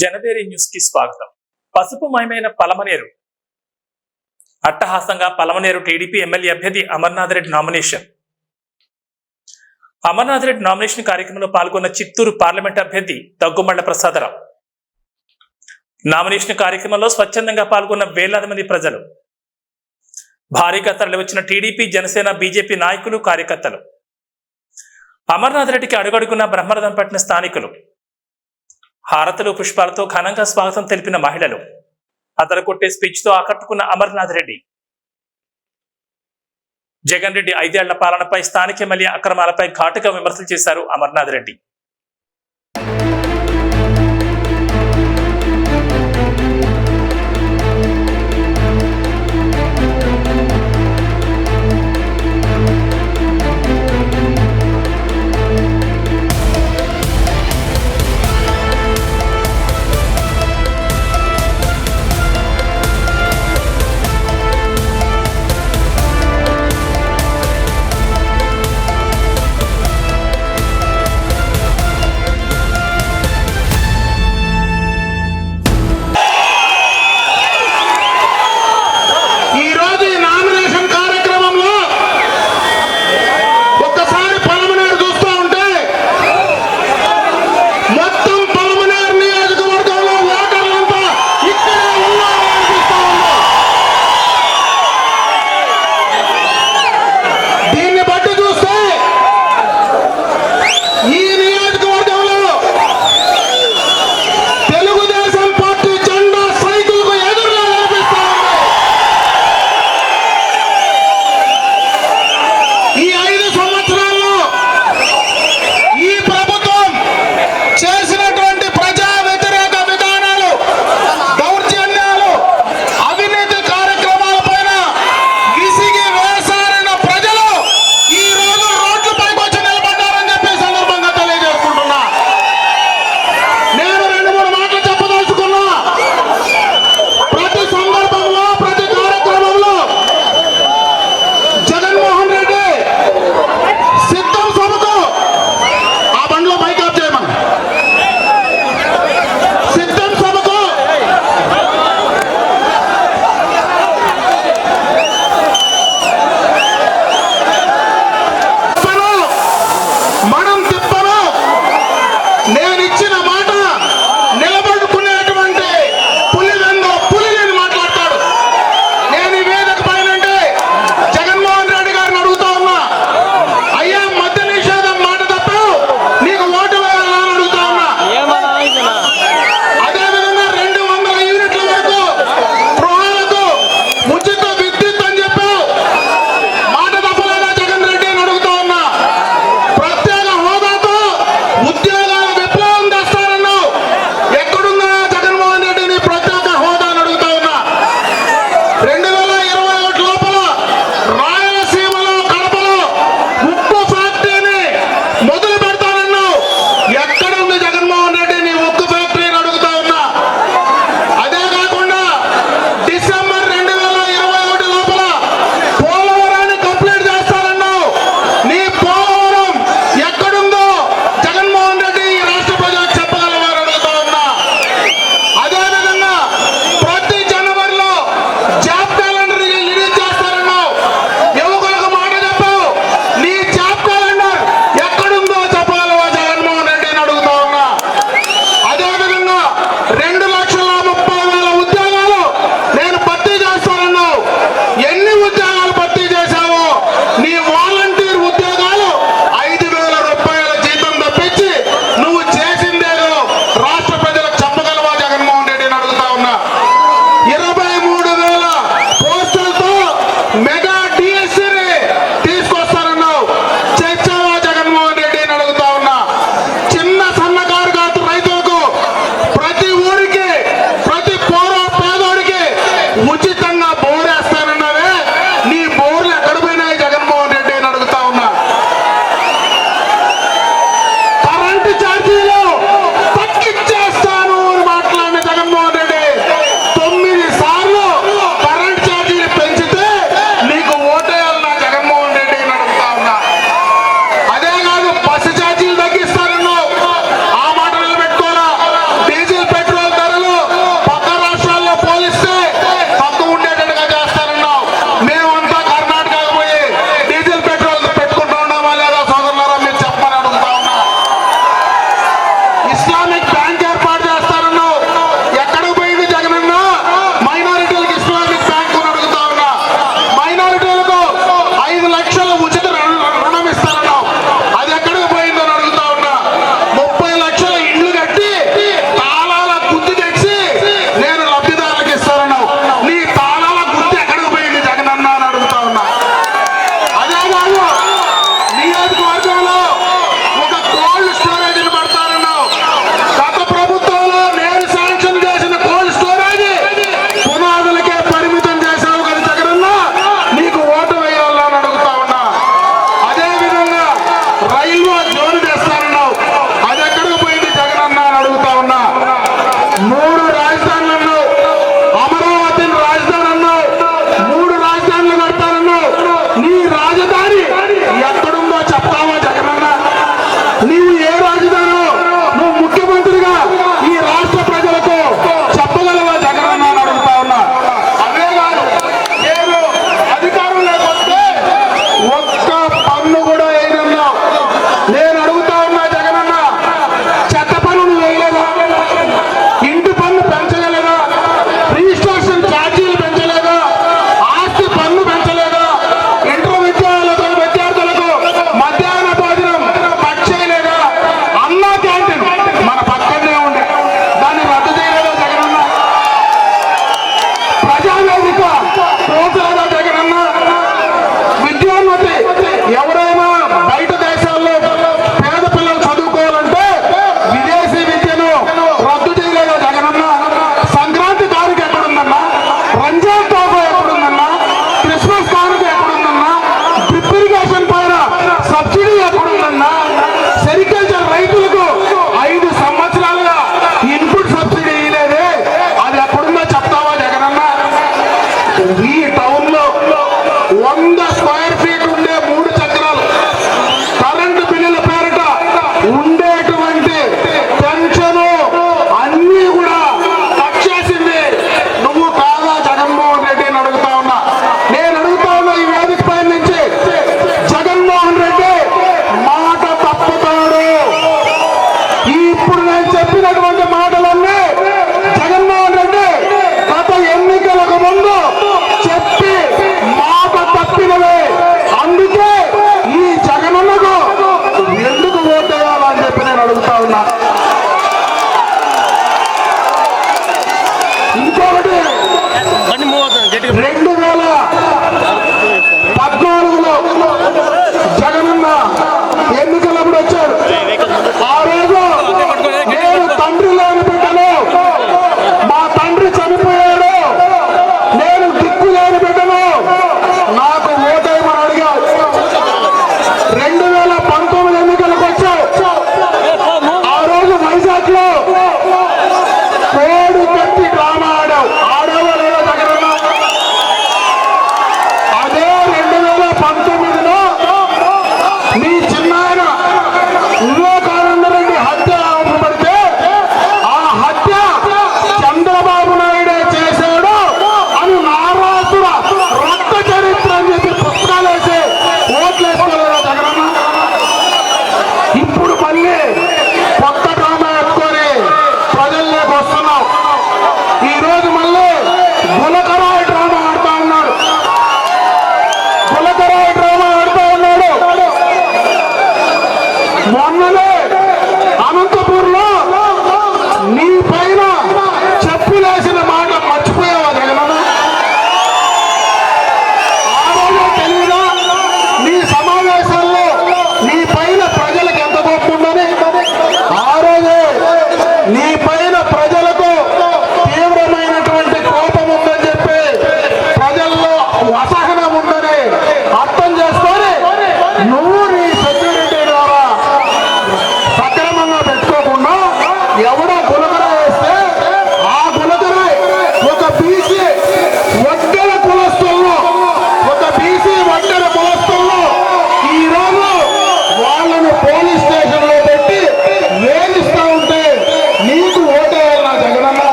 జనదేరి న్యూస్కి స్వాగతం. పసుపు మయమైన పలమనేరు. అట్టహాసంగా పలమనేరు టీడీపీ ఎమ్మెల్యే అభ్యర్థి అమర్నాథ్ రెడ్డి నామినేషన్. అమర్నాథ్ రెడ్డి నామినేషన్ కార్యక్రమంలో పాల్గొన్న చిత్తూరు పార్లమెంట్ అభ్యర్థి దగ్గుమళ్ళ ప్రసాదరావు. నామినేషన్ కార్యక్రమంలో స్వచ్ఛందంగా పాల్గొన్న వేలాది మంది ప్రజలు. భారీగా తరలివచ్చిన టీడీపీ జనసేన బీజేపీ నాయకులు కార్యకర్తలు. అమర్నాథ్ రెడ్డికి అడుగడుగున్న బ్రహ్మరథం పట్టిన స్థానికులు. హారతులు పుష్పాలతో ఘనంగా స్వాగతం తెలిపిన మహిళలు. అతను కొట్టే తో ఆకట్టుకున్న అమర్నాథ్ రెడ్డి. జగన్ రెడ్డి ఐదేళ్ళ పాలనపై స్థానిక ఎమ్మెల్యే అక్రమాలపై ఘాటుగా విమర్శలు చేశారు అమర్నాథ్ రెడ్డి.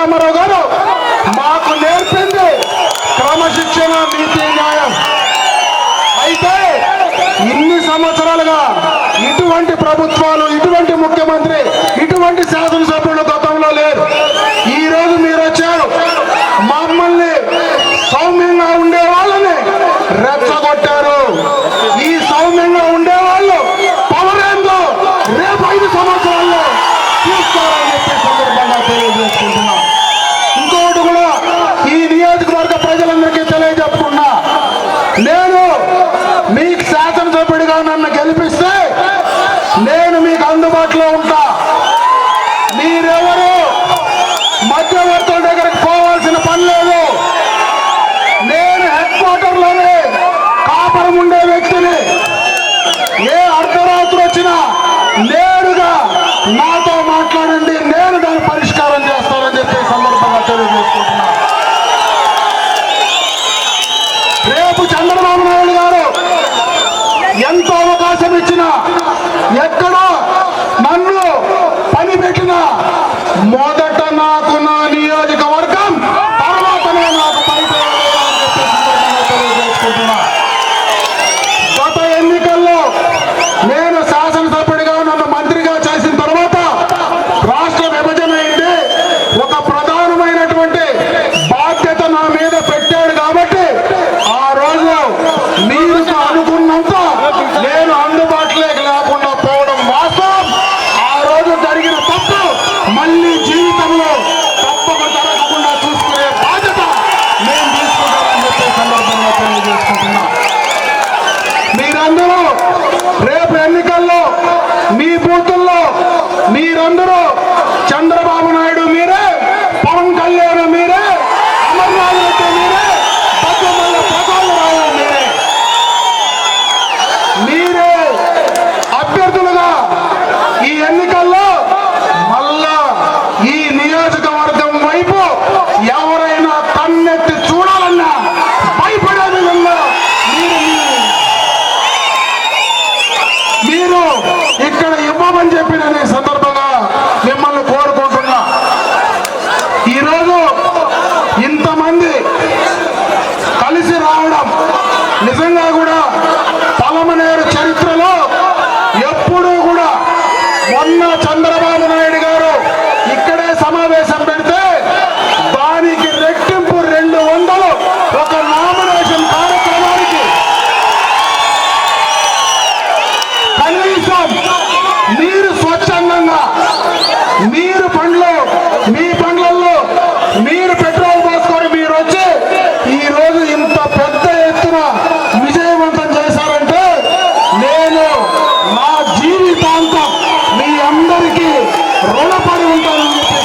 రామారావు గారు మాకు నేర్పింది క్రమశిక్షణ నీతి న్యాయం. అయితే ఇన్ని సంవత్సరాలుగా ఇటువంటి ప్రభుత్వాలు ఇటువంటి ముఖ్యమంత్రి నాతో మాట్లాడండి అని చెప్పి జీవితాంతం మీ అందరికీ రుణపడి ఉంటారని చెప్పి